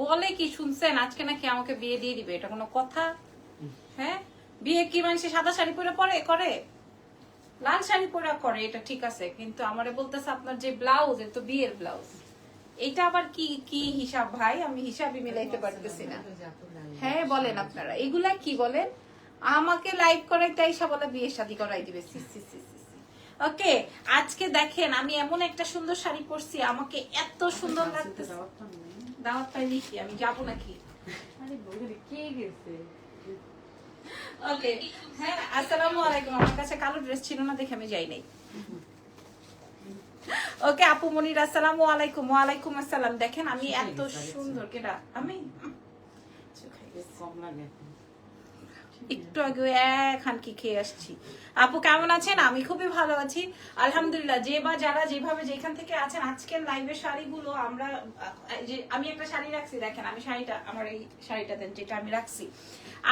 বলে কি শুনছেন? আজকে নাকি আমাকে বিয়ে দিয়ে দিবে, এটা কোনো কথা? হ্যাঁ? বিয়ে কি মানুষ সাদা শাড়ি পরে পরে, করে? লাল শাড়ি পরে করে, এটা ঠিক আছে, কিন্তু আমারে বলতেছে আপনার যে ব্লাউজ এটা তো বিয়ের ব্লাউজ এটা আবার কি কি হিসাব ভাই? আমি হিসাবই মিলাইতে পারতেছি না। হ্যাঁ বলেন আপনারা, এগুলা কি বলেন? আমাকে লাইভ করাই তাই বলে বিয়ে শাদী করাই দিবে। ওকে, আজকে দেখেন, আমি এমন একটা সুন্দর শাড়ি পরছি, আমাকে এত সুন্দর লাগতেছে। দাওয়াত পাইনি কি আমি যাব নাকি? ওকে হ্যাঁ আসসালামু আলাইকুম। আমার কাছে কালো ড্রেস ছিল না দেখে আমি যাই নাই। ওকে আপু মনির আসসালামু আলাইকুম। ওয়ালাইকুম আসসালাম। দেখেন আমি এত সুন্দর কেডা? আমি? একটু আগে এক কি খেয়ে আসছি। আপু কেমন আছেন? আমি খুবই ভালো আছি। আলহামদুলিল্লাহ, যে বা যারা যেভাবে যেখান থেকে আছেন, আজকের লাইভের শাড়িগুলো আমরা যে আমি একটা শাড়ি রাখছি, দেখেন, আমি শাড়িটা, আমার এই শাড়িটা দেন, যেটা আমি রাখছি।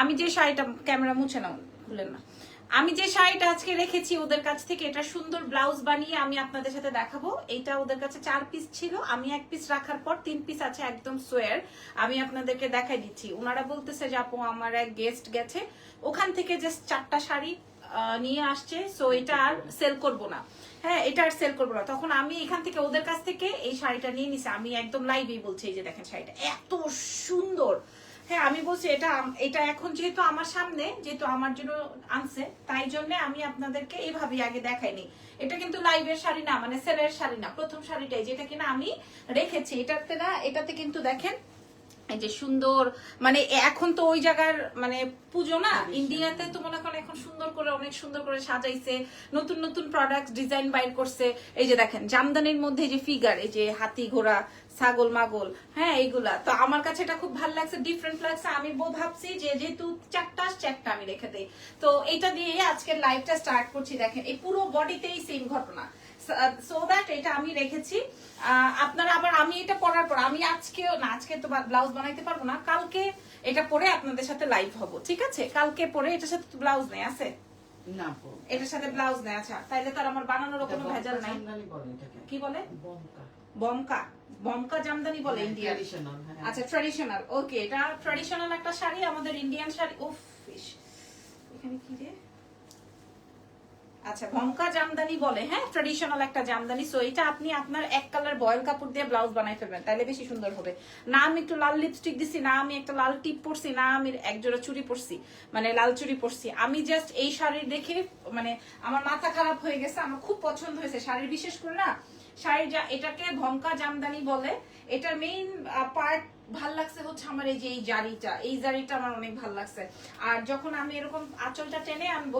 আমি যে শাড়িটা ক্যামেরা মুছে নাও, ভুলেন না। আমি যে শাড়িটা আজকে রেখেছি ওদের কাছ থেকে, এটা সুন্দর ব্লাউজ বানিয়ে আমি আপনাদের সাথে দেখাবো। এইটা ওদের কাছে চার পিস ছিল। আমি এক পিস রাখার পর তিন পিস আছে একদম সোয়ার আমি আপনাদেরকে দেখাই দিচ্ছি। ওনারা বলতেছে যে, আপু, আমার এক গেস্ট গেছে। ওখান থেকে জাস্ট চারটা শাড়ি নিয়ে আসছে। সো এটা আর সেল করব না। হ্যাঁ এটা আর সেল করব না। তখন আমি এখান থেকে ওদের কাছ থেকে এই শাড়িটা নিয়ে নিছি। আমি একদম লাইভেই বলছি, এই যে দেখেন শাড়িটা। এত সুন্দর! হ্যাঁ আমি বলছি এটা এটা এখন যেহেতু আমার সামনে, যেহেতু আমার জন্য আনছে, তাই জন্য আমি আপনাদেরকে এইভাবে আগে দেখাইনি। এটা কিন্তু লাইভের শাড়ি না মানে সেলের শাড়ি না, প্রথম শাড়িটাই, যেটা কিনা আমি রেখেছি। এটাতে না, এটাতে কিন্তু দেখেন যে সুন্দর মানে এখন তো ওই জায়গার মানে পুজো না ইন্ডিয়াতে তো মনে করেন এখন সুন্দর করে অনেক সুন্দর করে সাজাইছে নতুন নতুন প্রোডাক্ট ডিজাইন বাইর করছে। এই যে দেখেন জামদানির মধ্যে যে ফিগার এই যে হাতি ঘোড়া ছাগল মাগল হ্যাঁ এইগুলা। তো আমার কাছে এটা খুব ভালো লাগছে ডিফারেন্ট লাগছে। আমি বউ ভাবছি যে যেহেতু চারটা একটা আমি রেখে দেই। তো এটা দিয়ে আজকের লাইভটা স্টার্ট করছি। দেখেন এই পুরো বডিতেই সেম ঘটনা। সো দ্যাট এটা আমি রেখেছি। আপনারা আবার আমি এটা পরার পর আমি আজকেও না আজকে তো ব্লাউজ বানাইতে পারব না। কালকে এটা পরে আপনাদের সাথে লাইভ হব ঠিক আছে? কালকে পরে এটার সাথে ব্লাউজ নেই আছে? না এটার সাথে ব্লাউজ নেই আচ্ছা। তাইলে তো আর আমার বানানোর কোনো ভেজাল নাই। কি বলে? বমকা। বমকা। জামদানি বলে ইন্ডিয়ান হ্যাঁ। আচ্ছা ট্র্যাডিশনাল ওকে এটা ট্র্যাডিশনাল একটা শাড়ি আমাদের ইন্ডিয়ান শাড়ি। উফ ইস, এখানে কি রে? আচ্ছা ভমকা জামদানি বলে হ্যাঁ? ট্র্যাডিশনাল একটা জামদানি। সো এটা আপনি আপনার এক কালার বয়েল কাপড় দিয়ে ব্লাউজ বানাই ফেলবেন। তাহলে বেশি সুন্দর হবে। না, আমি একটু লাল লিপস্টিক দিছি, না, আমি একটা লাল টিপ পরছি, না, আমি এক জোড়া চুড়ি পরছি মানে লাল চুড়ি পরছি। আমি জাস্ট এই শাড়ি দেখে মানে আমার মাথা খারাপ হয়ে গেছে, আমার খুব পছন্দ হয়েছে। শাড়ির বিশেষ করে না, শাড়ি যা, এটাকে ভমকা জামদানি বলে। এটার মেইন পার্ট ভালো লাগছে হচ্ছে আমার এই যে এই জারিটা। এই জারিটা আমার অনেক ভালো লাগছে। আর যখন আমি এরকম আঁচলটা টেনে আনব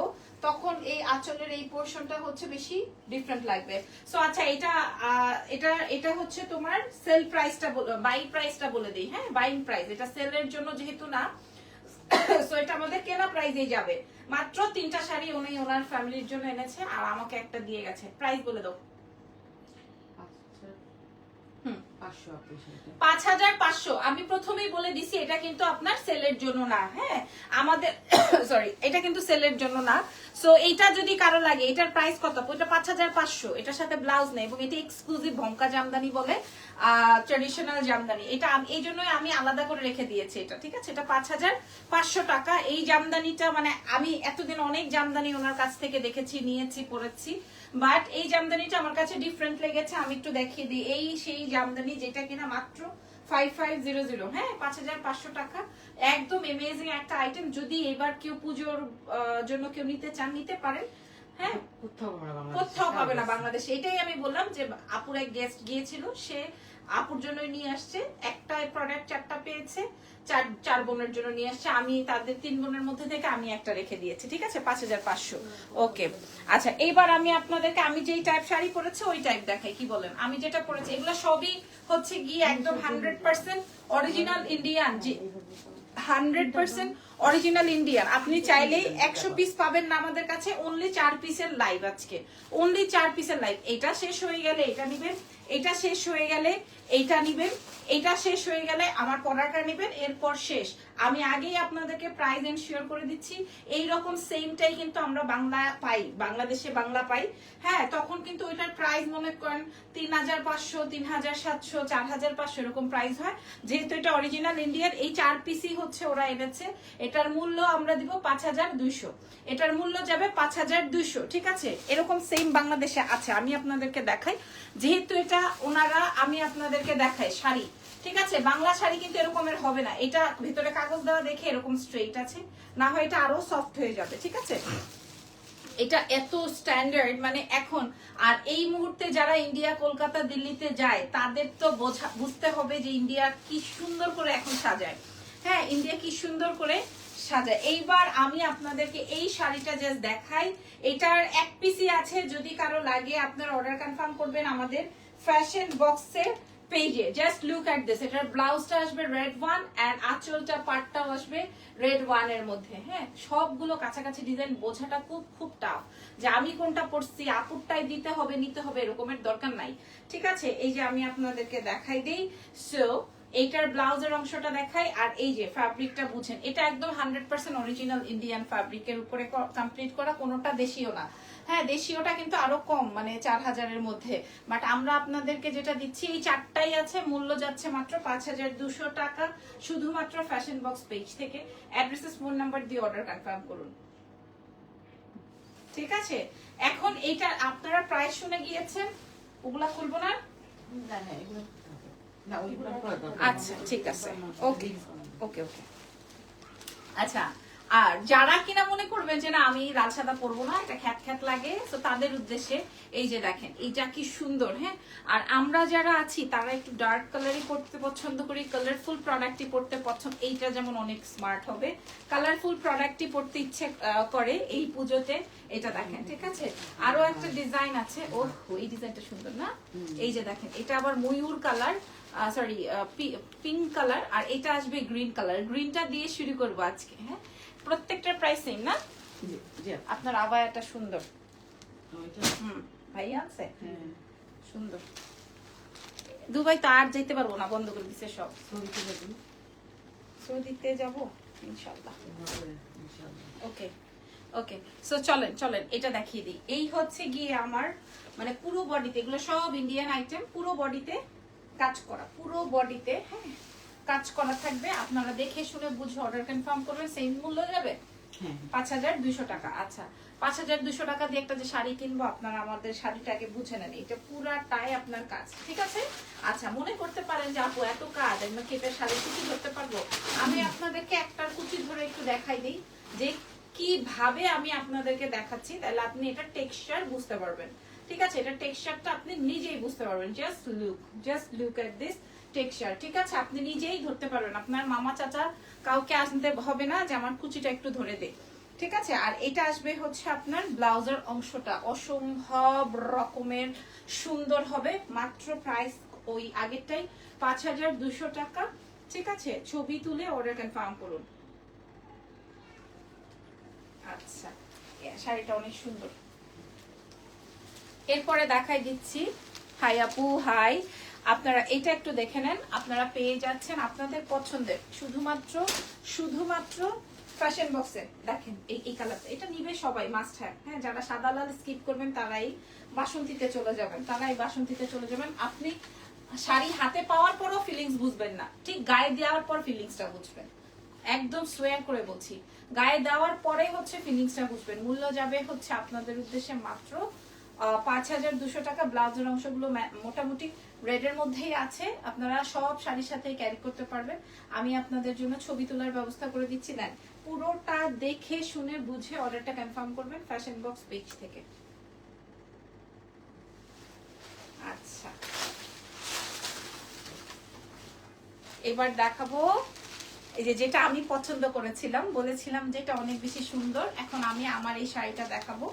তখন এই আঁচলের এই পোর্শনটা হচ্ছে বেশি ডিফারেন্ট লাগবে। সো আচ্ছা এটা এটা এটা হচ্ছে তোমার সেল প্রাইসটা বাই প্রাইসটা বলে দিই হ্যাঁ? বাইং প্রাইস এটা সেলের জন্য যেহেতু না সো এটা আমাদের কেনা প্রাইসেই যাবে। মাত্র তিনটা শাড়ি উনি ওনার ফ্যামিলির জন্য এনেছে, আর আমাকে একটা দিয়ে গেছে। প্রাইস বলে দাও আচ্ছা, হুম পাঁচশো আপু সেটা। পাঁচ হ্যাঁ? জামদানি বলে ট্রেডিশনাল জামদানি। এটা এই জন্যই আমি আলাদা করে রেখে দিয়েছি এটা, ঠিক আছে? এটা পাঁচ হাজার পাঁচশো টাকা। এই জামদানিটা মানে আমি এতদিন অনেক জামদানি ওনার কাছ থেকে দেখেছি, নিয়েছি, পরেছি। বাট এই জামদানিটা আমার কাছে ডিফারেন্ট লেগেছে। আমি একটু দেখিয়ে দিই। এই সেই জামদানি যেটা কিনা মাত্র ফাইভ ফাইভ জিরো জিরো হ্যাঁ পাঁচ হাজার পাঁচশো টাকা। একদম এমেজিং একটা আইটেম যদি এবার কেউ পুজোর জন্য কেউ নিতে চান নিতে পারেন। হ্যাঁ কোথাও পাবে না বাংলাদেশে। কোথাও পাবে না বাংলাদেশে। এটাই আমি বললাম যে আপুর এক গেস্ট গিয়েছিল। সে আপুর জন্যই নিয়ে আসছে। একটা প্রোডাক্ট চারটা পেয়েছে। চার চার বোনের জন্য নিয়ে আসছে। আমি তাদের তিন বোনের মধ্যে থেকে আমি একটা রেখে দিয়েছি। ঠিক আছে? পাঁচ হাজার পাঁচশো। ওকে। আচ্ছা এইবার আমি আপনাদেরকে, আমি যেই টাইপ শাড়ি পরেছি, ওই টাইপ দেখাই। কি বলেন? আমি যেটা পরেছি, এগুলো সবই হচ্ছে গিয়ে একদম hundred percent original Indian hundred percent original Indian আপনি চাইলেই একশো পিস পাবেন না আমাদের কাছে অনলি চার পিসের লাইভ আজকে। অনলি চার পিসের লাইভ এটা শেষ হয়ে গেলে এটা নিবেন। এটা শেষ হয়ে গেলে এইটা নিবেন, এটা শেষ হয়ে গেলে আমার পড়াটা নেবেন, এরপর শেষ। আমি আগেই আপনাদেরকে প্রাইস এনশিওর করে দিচ্ছি। এই রকম সেমটাই কিন্তু আমরা বাংলা পাই, বাংলাদেশে বাংলা পাই। হ্যাঁ তখন কিন্তু ওইটার প্রাইস মনে করেন তিন হাজার পাঁচশো, তিন হাজার সাতশো, চার হাজার পাঁচশো এরকম প্রাইস হয়। যেহেতু এটা অরিজিনাল ইন্ডিয়ার এই চার পিসই হচ্ছে ওরা এনেছে। এটার মূল্য আমরা দিব পাঁচ হাজার দুইশো। এটার মূল্য যাবে পাঁচ হাজার দুইশো, ঠিক আছে? এরকম সেম বাংলাদেশে আছে, আমি আপনাদেরকে দেখাই। যেহেতু এটা ওনারা, আমি আপনাদেরকে দেখাই শাড়ি, ঠিক আছে? বাংলা শাড়ি কিন্তু এরকমের হবে না। এটা ভিতরে কাগজ দেওয়া দেখে এরকম স্ট্রেইট আছে। না হয় এটা আরও সফট হয়ে যাবে, ঠিক আছে? এটা এত স্ট্যান্ডার্ড মানে এখন, আর এই মুহূর্তে যারা ইন্ডিয়া, কলকাতা, দিল্লিতে যায়, তাদের তো বোঝা, বুঝতে হবে যে ইন্ডিয়া কি সুন্দর করে এখন সাজায়। হ্যাঁ ইন্ডিয়া কি সুন্দর করে সাজায়। এইবার আমি আপনাদেরকে এই শাড়িটা জাস্ট দেখাই। এটার এক পিসি আছে, যদি কারও লাগে, আপনার অর্ডার কনফার্ম করবেন আমাদের। ফ্যাশন বক্সের পেজে জাস্ট লুক অ্যাট দিস এটার ব্লাউজটা আসবে রেড ওয়ান অ্যান্ড আঁচলটা, পাটটাও আসবে রেড ওয়ানের মধ্যে হ্যাঁ? সবগুলো কাছাকাছি ডিজাইন বোঝাটা খুব খুব টাফ যে আমি কোনটা পড়ছি আপুরটাই দিতে হবে, নিতে হবে, এরকমের দরকার নাই। ঠিক আছে? এই যে আমি আপনাদেরকে দেখাই দেই। সো এইটার ব্লাউজের অংশটা দেখাই, আর এই যে ফ্যাব্রিকটা বুঝেন, এটা একদম হান্ড্রেড পার্সেন্ট অরিজিনাল ইন্ডিয়ান ফ্যাব্রিকের উপরে কমপ্লিট করা, কোনোটা দেশীয় না। হ্যাঁ দেশীয়টা কিন্তু আরও কম মানে চার হাজারের মধ্যে। বাট আমরা আপনাদেরকে যেটা দিচ্ছি এই চারটাই আছে মূল্য যাচ্ছে মাত্র পাঁচ হাজার দুশো টাকা শুধুমাত্র ফ্যাশন বক্স পেজ থেকে। অ্যাড্রেসেস ফোন নাম্বার দিয়ে অর্ডার কনফার্ম করুন। ঠিক আছে? এখন এইটা আপনারা প্রায় শুনে গিয়েছেন? ওগুলা খুলবো না? আচ্ছা ঠিক আছে। ওকে। ওকে ওকে আচ্ছা আর যারা কিনা মনে করবেন যে না আমি লাল সাদা পরবো না এটা খ্যাত খ্যাত লাগে তো তাদের উদ্দেশ্যে এই যে দেখেন এইটা কি সুন্দর হ্যাঁ? আর আমরা যারা আছি তারা একটু ডার্ক কালারই পড়তে পছন্দ করি কালারফুল প্রোডাক্টই পড়তে পছন্দ এইটা যেমন অনেক স্মার্ট হবে। কালারফুল প্রোডাক্টই পড়তে ইচ্ছে করে এই পুজোতে এটা দেখেন ঠিক আছে? আরও একটা ডিজাইন আছে ও এই ডিজাইনটা সুন্দর না? এই যে দেখেন এটা আবার ময়ূর কালার সরি পিঙ্ক কালার আর এটা আসবে গ্রিন কালার গ্রিনটা দিয়ে শুরু করব আজকে হ্যাঁ? প্রত্যেকটার প্রাইস না? আপনার আবায়াটা সুন্দর। হুম ভাই আছে? হ্যাঁ, সুন্দর। দুবাই তো আর যেতে পারব না বন্ধ করে দিছে সব। সৌদিতে যাব। ইনশাল্লাহ। ওকে ওকে। সো চলেন চলেন এটা দেখিয়ে দিই। এই হচ্ছে গিয়ে আমার মানে পুরো বডিতে এগুলো সব ইন্ডিয়ান আইটেম পুরো বডিতে কাজ করা পুরো বডিতে হ্যাঁ। কাজ করা থাকবে। আপনারা দেখে শুনে বুঝে অর্ডার কনফার্ম করবেন সেই মূল্য যাবে? হ্যাঁ, পাঁচ হাজার দুইশো টাকা। আচ্ছা পাঁচ হাজার দুশো টাকা দিয়ে একটা যে শাড়ি কিনবো আপনারা আমাদের শাড়িটাকে বুঝে নেন। এটা পুরাটাই আপনার কাজ ঠিক আছে? আচ্ছা মনে করতে পারেন যে আপু এত কাজ আমরা কেটে শাড়ি কুচি ধরতে পারব? আমি আপনাদেরকে একটার কুচি ধরে একটু দেখাই দিই। যে কীভাবে আমি আপনাদেরকে দেখাচ্ছি তাহলে আপনি এটা টেক্সচার বুঝতে পারবেন। ঠিক আছে? এটা টেক্সচারটা আপনি নিজেই বুঝতে পারবেন। Just look just look at this texture ঠিক আছে, আপনি নিজেই ধরতে পারবেন। আপনার মামা চাচা কাউকে আনতে হবে না যে আমার কুচিটা একটু ধরে দে। ঠিক আছে? আর এটা আসবে হচ্ছে আপনার ব্লাউজের অংশটা। অসম্ভব রকমের সুন্দর হবে। মাত্র প্রাইস ওই আগেরটাই পাঁচ হাজার দুশো টাকা। ঠিক আছে? ছবি তুলে অর্ডার কনফার্ম করুন। আচ্ছা। শাড়িটা অনেক সুন্দর। এরপরে দেখাই দিচ্ছি। হাই আপু, হাই। আপনারা এটা একটু দেখে নেন। আপনারা পেয়ে যাচ্ছেন আপনাদের পছন্দের শুধুমাত্র শুধুমাত্র ফ্যাশন বক্সে দেখেন, এই এই কালারটা এটা নিবে সবাই মাস্ট হ্যাভ হ্যাঁ যারা সাদা লাল স্কিপ করবেন, তারাই বাসন্তীতে চলে যাবেন। তারাই বাসন্তীতে চলে যাবেন। আপনি শাড়ি হাতে পাওয়ার পরও ফিলিংস বুঝবেন না। ঠিক গায়ে দেওয়ার পর ফিলিংসটা বুঝবেন। একদম সোয়ার করে বলছি। গায়ে দেওয়ার পরে হচ্ছে ফিলিংসটা বুঝবেন। মূল্য যাবে হচ্ছে আপনাদের উদ্দেশ্যে মাত্র পাঁচ হাজার দুশো টাকা। ব্লাউজের অংশগুলো মোটামুটি রেডের মধ্যেই আছে। আপনারা সব শাড়ির সাথে ক্যারি করতে পারবেন। আমি আপনাদের জন্য ছবি তোলার ব্যবস্থা করে দিচ্ছি। দেন পুরোটা দেখে, শুনে, বুঝে অর্ডারটা কনফার্ম করবেন ফ্যাশন বক্স পেজ থেকে। আচ্ছা। এবার দেখাবো, এই যে যেটা আমি পছন্দ করেছিলাম, বলেছিলাম যেটা অনেক বেশি সুন্দর। এখন আমি আমার এই শাড়িটা দেখাবো।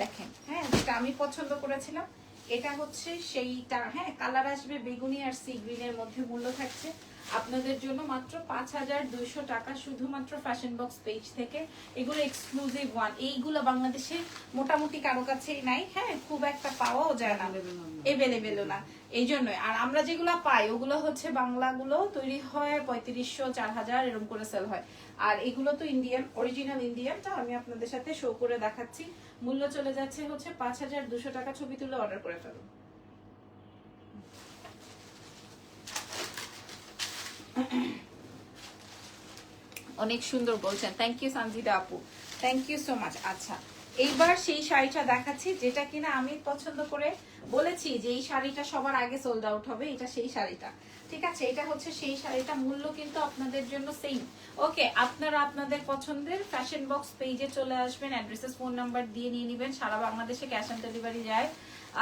দেখেন হ্যাঁ যেটা আমি পছন্দ করেছিলাম এটা হচ্ছে সেইটা হ্যাঁ কালার আসবে বেগুনি আর সি গ্রিনের মধ্যে মূল্য থাকছে। আপনাদের জন্য মাত্র পাঁচ হাজার দুইশো টাকা শুধুমাত্র ফ্যাশন বক্স পেজ থেকে। এগুলো এক্সক্লুসিভ ওয়ান এইগুলো বাংলাদেশে মোটামুটি কারও কাছেই নাই। হ্যাঁ খুব একটা পাওয়াও যায় না। এভেলেবেলও না। এই জন্যই। আর আমরা যেগুলো পাই ওগুলো হচ্ছে বাংলাগুলো তৈরি হয় পঁয়ত্রিশশো চার হাজার এরকম করে সেল হয়। আর এগুলো তো ইন্ডিয়ান অরিজিনাল ইন্ডিয়ানটা আমি আপনাদের সাথে শো করে দেখাচ্ছি। মূল্য চলে যাচ্ছে হচ্ছে পাঁচ হাজার দুশো টাকা ছবি তুলে অর্ডার করে ফেলুন। অনেক সুন্দর বলছেন। থ্যাংক ইউ সঞ্জিদা আপু। থ্যাংক ইউ সো মাচ আচ্ছা এইবার সেই শাড়িটা দেখাচ্ছি যেটা কিনা আমি পছন্দ করে বলেছি যে এই শাড়িটা সবার আগে সোল্ড আউট হবে এটা সেই শাড়িটা। ঠিক আছে এটা হচ্ছে সেই শাড়িটা মূল্য কিন্তু আপনাদের জন্য সেম ওকে আপনারা আপনাদের পছন্দের ফ্যাশন বক্স পেজে চলে আসবেন অ্যাড্রেসেস ফোন নাম্বার দিয়ে নিয়ে নেবেন সারা বাংলাদেশে ক্যাশ অন ডেলিভারি যায়।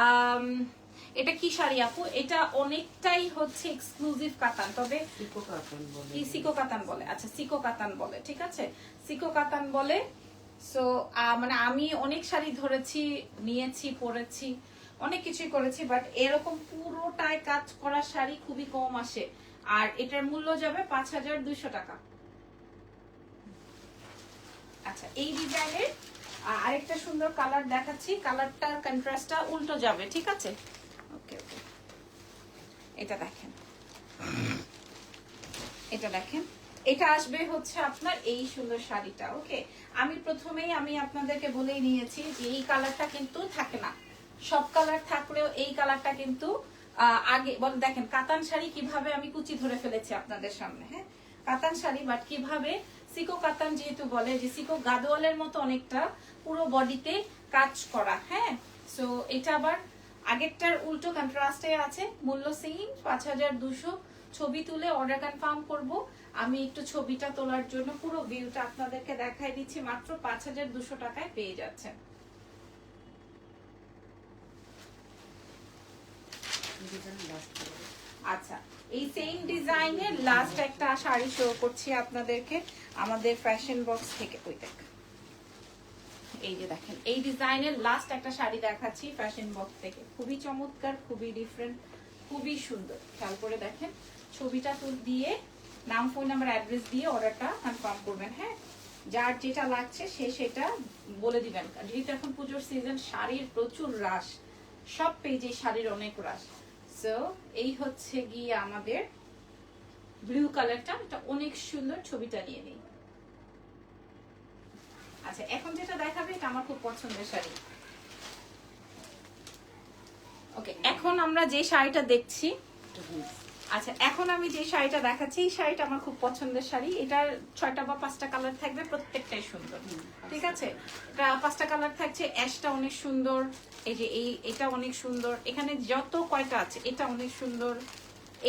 আম, এটা কি শাড়ি আপু? এটা অনেকটাই হচ্ছে এক্সক্লুসিভ কাতান তবে সিকো কাতান বলে। আচ্ছা সিকো কাতান বলে ঠিক আছে? সিকো কাতান বলে সো মানে আমি অনেক শাড়ি ধরেছি নিয়েছি পরেছি অনেক কিছুই করেছি বাট এরকম পুরোটায় কাজ করা শাড়ি খুবই কম আসে। আর এটার মূল্য যাবে পাঁচ হাজার দুইশো টাকা। আচ্ছা এই ডিজাইনের আরেকটা সুন্দর কালার দেখাচ্ছি। কালারটার কন্ট্রাস্টটা উল্টো যাবে ঠিক আছে? ওকে এটা দেখেন। এটা দেখেন। এটা আসবে হচ্ছে আপনার এই সুন্দর শাড়িটা ওকে আমি প্রথমেই আমি আপনাদেরকে বলেই নিয়েছি যে এই কালারটা কিন্তু থাকে না। সব কালার থাকলেও এই কালারটা কিন্তু আগে, বল দেখেন, কাতান শাড়ি কীভাবে আমি কুচি ধরে ফেলেছি আপনাদের সামনে হ্যাঁ? কাতান শাড়ি বাট কীভাবে সিকো কাতান যেহেতু বলে, যে সিকো গাদোয়ালের মতো অনেকটা পুরো বডিতে কাজ করা হ্যাঁ? সো এটা আবার আগেরটার উল্টো কন্ট্রাস্টে আছে। মূল্য সেম পাঁচ হাজার দুশো। ছবি তুলে অর্ডার কনফার্ম করব। আমি একটু ছবিটা তোলার জন্য পুরো ভিউটা আপনাদেরকে দেখাই দিচ্ছি। মাত্র পাঁচ হাজার দুশো টাকায় পেয়ে যাচ্ছেন। আচ্ছা এই সেম ডিজাইনের লাস্ট একটা শাড়ি শো করছি আপনাদেরকে। আমাদের ফ্যাশন বক্স থেকে ওই দেখ। এই যে দেখেন, এই ডিজাইনের লাস্ট একটা শাড়ি দেখাচ্ছি ফ্যাশন বক্স থেকে। খুবই চমৎকার, খুবই ডিফারেন্ট খুবই সুন্দর। খেয়াল করে দেখেন, ছবিটা তুল দিয়ে, নাম ফোন নাম্বার অ্যাড্রেস দিয়ে অর্ডারটা কনফার্ম করবেন হ্যাঁ? যার যেটা লাগছে সে সেটা বলে দিবেন। যেহেতু এখন পুজোর সিজন শাড়ির প্রচুর রাশ সব পেজে শাড়ির অনেক রাশ সো এই হচ্ছে গিয়ে আমাদের ব্লু কালারটা এটা অনেক সুন্দর ছবিটা নিয়ে নিই। আচ্ছা এখন যেটা দেখাবে এটা আমার খুব পছন্দের শাড়ি। ওকে এখন আমরা যে শাড়িটা দেখছি আচ্ছা এখন আমি যে শাড়িটা দেখাচ্ছি এই শাড়িটা আমার খুব পছন্দের শাড়ি। এটার ছয়টা বা পাঁচটা কালার থাকবে প্রত্যেকটাই সুন্দর। ঠিক আছে? এটা পাঁচটা কালার থাকছে অ্যাশটা অনেক সুন্দর এই যে এই এটা অনেক সুন্দর। এখানে যত কয়টা আছে এটা অনেক সুন্দর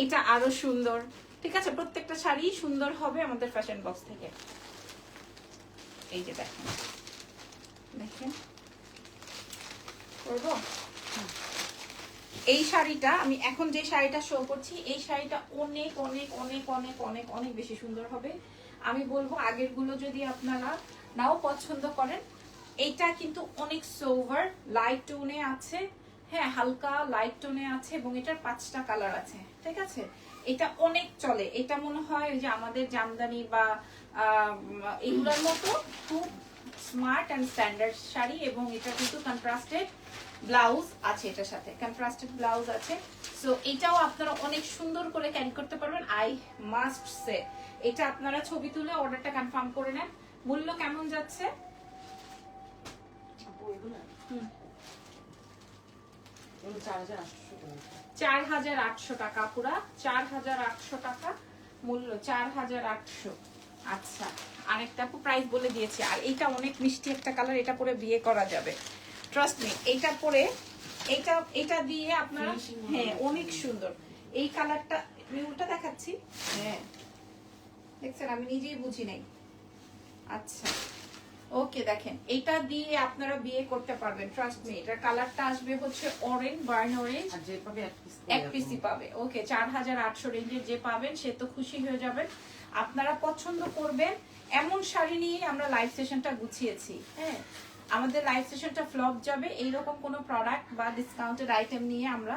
এটা আরও সুন্দর। ঠিক আছে? প্রত্যেকটা শাড়ি সুন্দর হবে আমাদের ফ্যাশন বক্স থেকে। এই যে দেখেন। দেখেন। করব? এই শাড়িটা, আমি এখন যে শাড়িটা শো করছি, এই শাড়িটা অনেক অনেক অনেক অনেক অনেক অনেক বেশি সুন্দর হবে। আমি বলব আগেরগুলো যদি আপনারা নাও পছন্দ করেন, এইটা কিন্তু অনেক সোভার লাইট টোনে আছে। হ্যাঁ হালকা লাইট টোনে আছে এবং এটার পাঁচটা কালার আছে। ঠিক আছে? এটা অনেক চলে। এটা মনে হয় যে আমাদের জামদানি বা এগুলোর মতো খুব স্মার্ট অ্যান্ড স্ট্যান্ডার্ড শাড়ি এবং এটা কিন্তু কন্ট্রাস্টেড ব্লাউজ আছে এটার সাথে। কন্ট্রাস্টেড ব্লাউজ আছে। সো এটাও আপনারা অনেক সুন্দর করে ক্যারি করতে পারবেন। আই মাস্ট সে এটা আপনারা ছবি তুলে অর্ডারটা কনফার্ম করে নেন। মূল্য কেমন যাচ্ছে? হুম। চার হাজার আটশো টাকা পুরা। চার হাজার আটশো টাকা মূল্য। চার হাজার আটশো। আচ্ছা। আরেকটা প্রাইস বলে দিয়েছি। আর এইটা অনেক মিষ্টি একটা কালার এটা পরে বিয়ে করা যাবে। ট্রাস্ট মি এইটা পরে এইটা এটা দিয়ে আপনারা হ্যাঁ অনেক সুন্দর। এই কালারটা আমি উল্টা দেখাচ্ছি। হ্যাঁ। দেখছেন আমি নিজেই বুঝি নাই। আচ্ছা। ওকে দেখেন এটা দিয়ে আপনারা বিয়ে করতে পারবেন ট্রাস্ট মি এটার কালারটা আসবে হচ্ছে অরেঞ্জ বার্ন অরেঞ্জ আর যে পাবে এক পিস এক পিসি পাবে। ওকে চার হাজার আটশো রেঞ্জের যে পাবেন সে তো খুশি হয়ে যাবেন। আপনারা পছন্দ করবেন এমন শাড়ি নিয়ে আমরা লাইভ সেশনটা গুছিয়েছি হ্যাঁ? আমাদের লাইভ সেশনটা ফ্লপ যাবে এইরকম কোনো প্রোডাক্ট বা ডিসকাউন্টেড আইটেম নিয়ে আমরা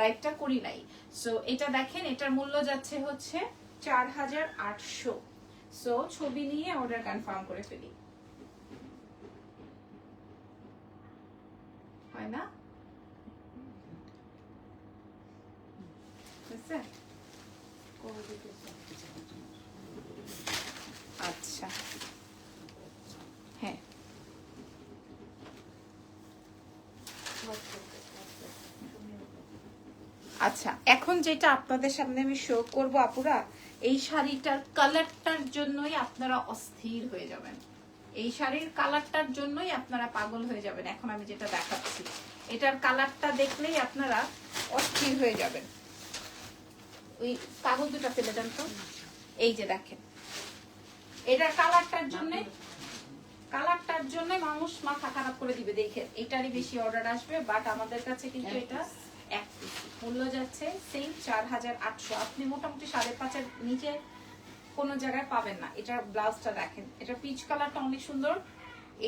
লাইভটা করি নাই। সো এটা দেখেন এটার মূল্য যাচ্ছে হচ্ছে চার হাজার আটশো। সো ছবি নিয়ে অর্ডার কনফার্ম করে ফেলি। হয় হয়েছে? আচ্ছা। হ্যাঁ। আচ্ছা এখন যেটা আপনাদের সামনে আমি শো করব আপুরা, এই শাড়িটার কালারটার জন্যই আপনারা অস্থির হয়ে যাবেন। এই শাড়ির কালারটার জন্যই আপনারা পাগল হয়ে যাবেন। এখন আমি যেটা দেখাচ্ছি এটার কালারটা দেখলেই আপনারা অস্থির হয়ে যাবেন। ওই কাগজ দুটা ফেলে দেন তো। এই যে দেখেন এটার কালারটার জন্য কালারটার জন্য মানুষ মাথা খারাপ করে দিবে। দেখে এটারই বেশি অর্ডার আসবে বাট আমাদের কাছে কিন্তু এটা এক মূল্য যাচ্ছে সেই চার হাজার আটশো। আপনি মোটামুটি সাড়ে পাঁচের নিচে কোনো জায়গায় পাবেন না। এটার ব্লাউজটা দেখেন। এটা পিচ কালারটা অনেক সুন্দর।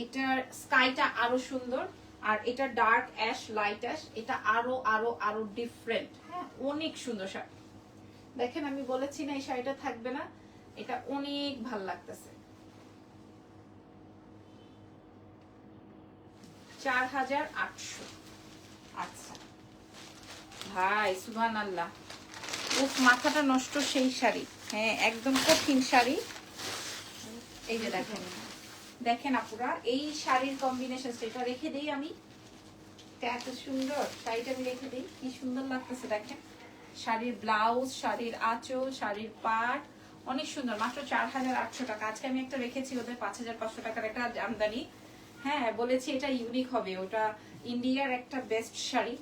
এটার স্কাইটা আরও সুন্দর। আর এটা ডার্ক অ্যাশ লাইট অ্যাশ এটা আরও আরও আরও ডিফারেন্ট হ্যাঁ অনেক সুন্দর শাড়ি। দেখেন, আমি বলেছি না এই শাড়িটা থাকবে না। এটা অনেক ভালো লাগতেছে। চার হাজার আটশো। আচ্ছা। ভাই সুবান আল্লাহ মাথাটা নষ্ট সেই শাড়ি। হ্যাঁ একদম কঠিন শাড়ি। এই যে দেখেন। দেখেন আপুরা, এই শাড়ির কম্বিনেশন এটা রেখে দেই আমি। এত সুন্দর, শাড়িটা আমি রেখে দিই। কি সুন্দর লাগতেছে দেখেন। শাড়ির ব্লাউজ শাড়ির আঁচল, শাড়ির পাট, অনেক সুন্দর। মাত্র চার হাজার আটশো টাকা। আজকে আমি একটা রেখেছি, ওদের পাঁচ হাজার পাঁচশো টাকার একটা আমদানি। হ্যাঁ বলেছি এটা ইউনিক হবে। ওটা ইন্ডিয়ার একটা বেস্ট শাড়ি।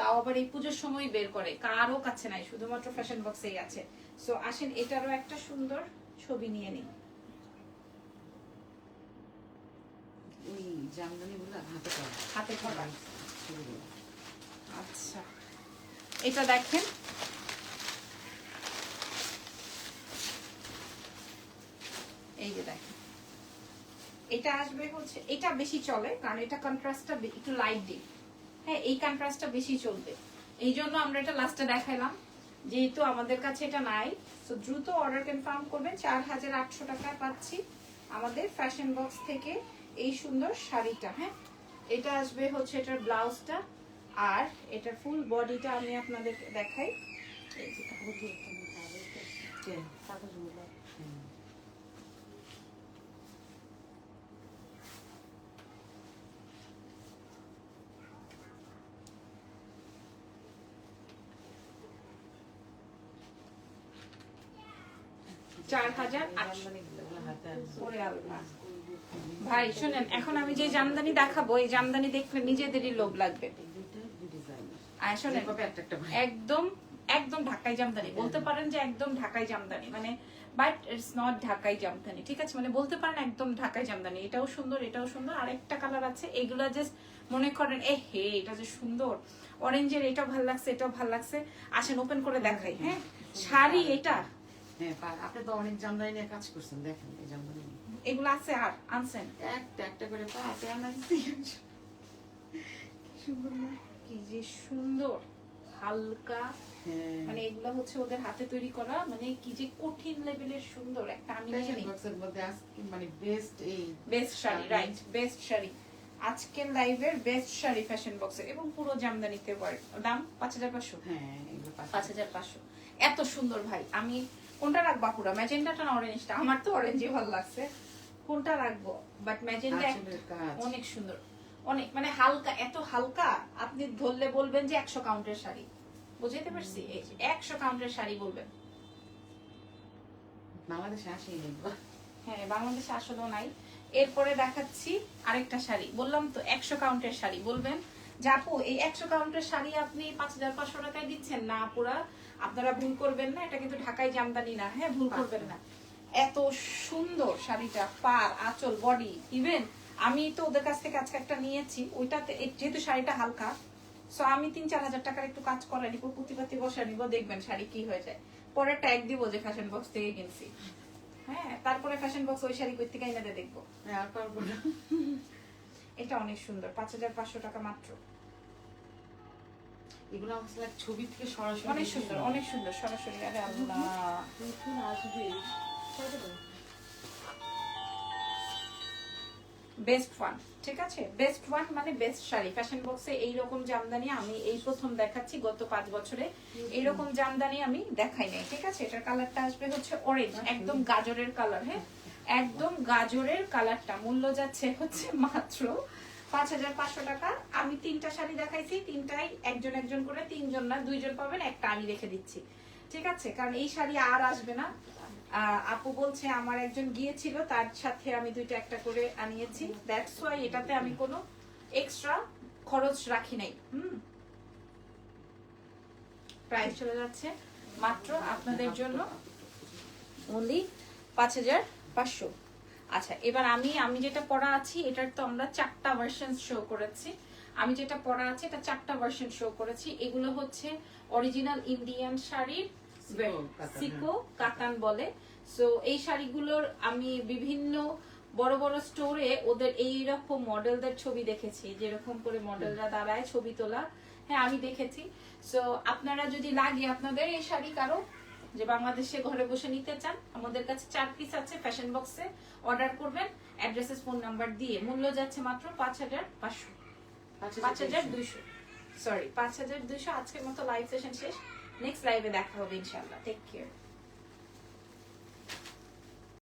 তাও আবার এই পুজোর সময় বের করে। কারও কাছে নাই শুধুমাত্র ফ্যাশন বক্সেই আছে। সো আসেন এটারও একটা সুন্দর ছবি নিয়ে নিই। ওই জামদানি গুলো হাতে করা। হাতে করা। আচ্ছা। এটা দেখেন। এই যে দেখেন। এটা আসবে হচ্ছে এটা বেশি চলে কারণ এটা কন্ট্রাস্টটা একটু লাইট ডিপ হ্যাঁ এই কন্ট্রাস্টটা বেশি চলবে। এই জন্য আমরা এটা লাস্টে দেখাইলাম। যেহেতু আমাদের কাছে এটা নাই, তো দ্রুত অর্ডার কনফার্ম করবেন। চার হাজার আটশো টাকায় পাচ্ছি আমাদের ফ্যাশন বক্স থেকে এই সুন্দর শাড়িটা হ্যাঁ? এটা আসবে হচ্ছে এটার ব্লাউজটা, আর এটার ফুল বডিটা আমি আপনাদের দেখাই। চার হাজার আটশো। ভাই শুনেন এখন আমি যে জামদানি দেখাবো এই জামদানি দেখলে নিজেদেরই লোভ লাগবে। একদম একদম ঢাকাই জামদানি। বলতে পারেন যে একদম ঢাকাই জামদানি মানে বাট ইটস নট ঢাকাই জামদানি ঠিক আছে? মানে বলতে পারেন একদম ঢাকাই জামদানি। এটাও সুন্দর এটাও সুন্দর আরেকটা কালার আছে এগুলা জাস্ট মনে করেন এ হে এটা যে সুন্দর। অরেঞ্জের এটাও ভালো লাগছে এটাও ভালো লাগছে। আসেন ওপেন করে দেখাই হ্যাঁ? শাড়ি এটা হ্যাঁ, আপনি তো অনেক জামদানি নিয়ে কাজ করছেন দেখেন এই জামদানি। এগুলো আছে আর আনছেন? একটা একটা করে পা হাতে আনাইছি। সুন্দর না? কি যে সুন্দর। হালকা। হ্যাঁ। মানে এগুলো হচ্ছে ওদের হাতে তৈরি করা মানে কি যে কঠিন লেভেলের সুন্দর একটা আমি Fashion জানি box এর মধ্যে আজকে মানে বেস্ট এই best sari sari. Right best sari. আজকের লাইভের বেস্ট শাড়ি ফ্যাশন বক্সের এবং পুরো জামদানিতে দাম পাঁচ হাজার পাঁচশো। হ্যাঁ পাঁচ হাজার পাঁচশো। এত সুন্দর ভাই আমি কোনটা রাখব পুরো? ম্যাজেন্ডাটা না অরেঞ্জটা আমার তো অরেঞ্জই ভালো লাগছে। কোনটা রাখব? বাট ম্যাজেন্ডা অনেক সুন্দর। অনেক মানে হালকা এত হালকা আপনি ধরলে বলবেন যে একশো কাউন্টের শাড়ি। বুঝাইতে পারছি? একশো কাউন্টের শাড়ি বলবেন। বাংলাদেশে আসেই হ্যাঁ বাংলাদেশে আসলেও নাই। এরপরে দেখাচ্ছি আরেকটা শাড়ি। বললাম তো একশো কাউন্টের শাড়ি। বলবেন যে আপু এই একশো কাউন্টের শাড়ি আপনি পাঁচ হাজার পাঁচশো টাকায় দিচ্ছেন না পুরা? আপনারা ভুল করবেন না এটা কিন্তু ঢাকায় জামদানি না হ্যাঁ ভুল করবেন না। এত সুন্দর শাড়িটা পার আঁচল বডি ইভেন আমি তো ওদের কাছ থেকে আজকে একটা নিয়েছি ওইটাতে যেহেতু শাড়িটা হালকা সো আমি তিন চার হাজার টাকার একটু কাজ করা নিবো পুঁতিপাতি বসা নিবো দেখবেন শাড়ি কি হয়ে যায়। পরে ট্যাগ দিব যে ফ্যাশন বক্স থেকে কিনছি। হ্যাঁ তারপরে ফ্যাশন বক্স ওই শাড়ি কই থেকে এনে দেখব। এটা অনেক সুন্দর পাঁচ হাজার পাঁচশো টাকা মাত্র। এগুলো আমার ছবি থেকে সরাসরি অনেক সুন্দর অনেক সুন্দর সরাসরি আরে আল্লাহ। নতুন আসবে। বেস্ট ওয়ান ঠিক আছে? বেস্ট ওয়ান মানে বেস্ট শাড়ি। ফ্যাশন বক্সে এইরকম জামদানি আমি এই প্রথম দেখাচ্ছি গত পাঁচ বছরে। এইরকম জামদানি আমি দেখাই নাই ঠিক আছে? এটার কালারটা আসবে হচ্ছে অরেঞ্জ একদম গাজরের কালার হ্যাঁ? একদম গাজরের কালারটা মূল্য যাচ্ছে হচ্ছে মাত্র পাঁচ হাজার পাঁচশো টাকা। আমি তিনটা শাড়ি দেখাইছি, তিনটাই একজন একজন করে, তিনজন না, দুইজন পাবেন, একটা আমি রেখে দিচ্ছি। ঠিক আছে? কারণ এই শাড়ি আর আসবে না। আপু বলছে, আমার একজন গিয়েছিল, তার সাথে আমি দুইটা একটা করে আনিয়েছি। দ্যাটস ওয়াই এটাতে আমি কোনো এক্সট্রা খরচ রাখি নাই। হুম? প্রাইস চলে যাচ্ছে মাত্র আপনাদের জন্য। অনলি পাঁচ হাজার পাঁচশো। আচ্ছা এবার আমি আমি যেটা পড়া আছি এটার তো আমরা চারটা ভার্সন শো করেছি। আমি যেটা পড়া আছে এটা চারটা ভার্সন শো করেছি। এগুলো হচ্ছে অরিজিনাল ইন্ডিয়ান শাড়ির সিকো কাতান, বলে। সো এই শাড়িগুলোর আমি বিভিন্ন বড় বড় স্টোরে ওদের এই রকম মডেলদের ছবি দেখেছি। যেরকম করে মডেলরা দাঁড়ায় ছবি তোলা। হ্যাঁ আমি দেখেছি। সো আপনারা যদি লাগে আপনাদের এই শাড়ি কারও যে বাংলাদেশে ঘরে বসে নিতে চান আমাদের কাছে চার পিস আছে ফ্যাশন বক্সে অর্ডার করবেন অ্যাড্রেসেস ফোন নাম্বার দিয়ে। মূল্য যাচ্ছে মাত্র পাঁচ হাজার পাঁচশো। পাঁচ হাজার দুইশো। সরি পাঁচ হাজার দুইশো। আজকের মতো লাইভ সেশন শেষ। নেক্সট লাইভে দেখা হবে ইনশাল্লাহ টেক কেয়ার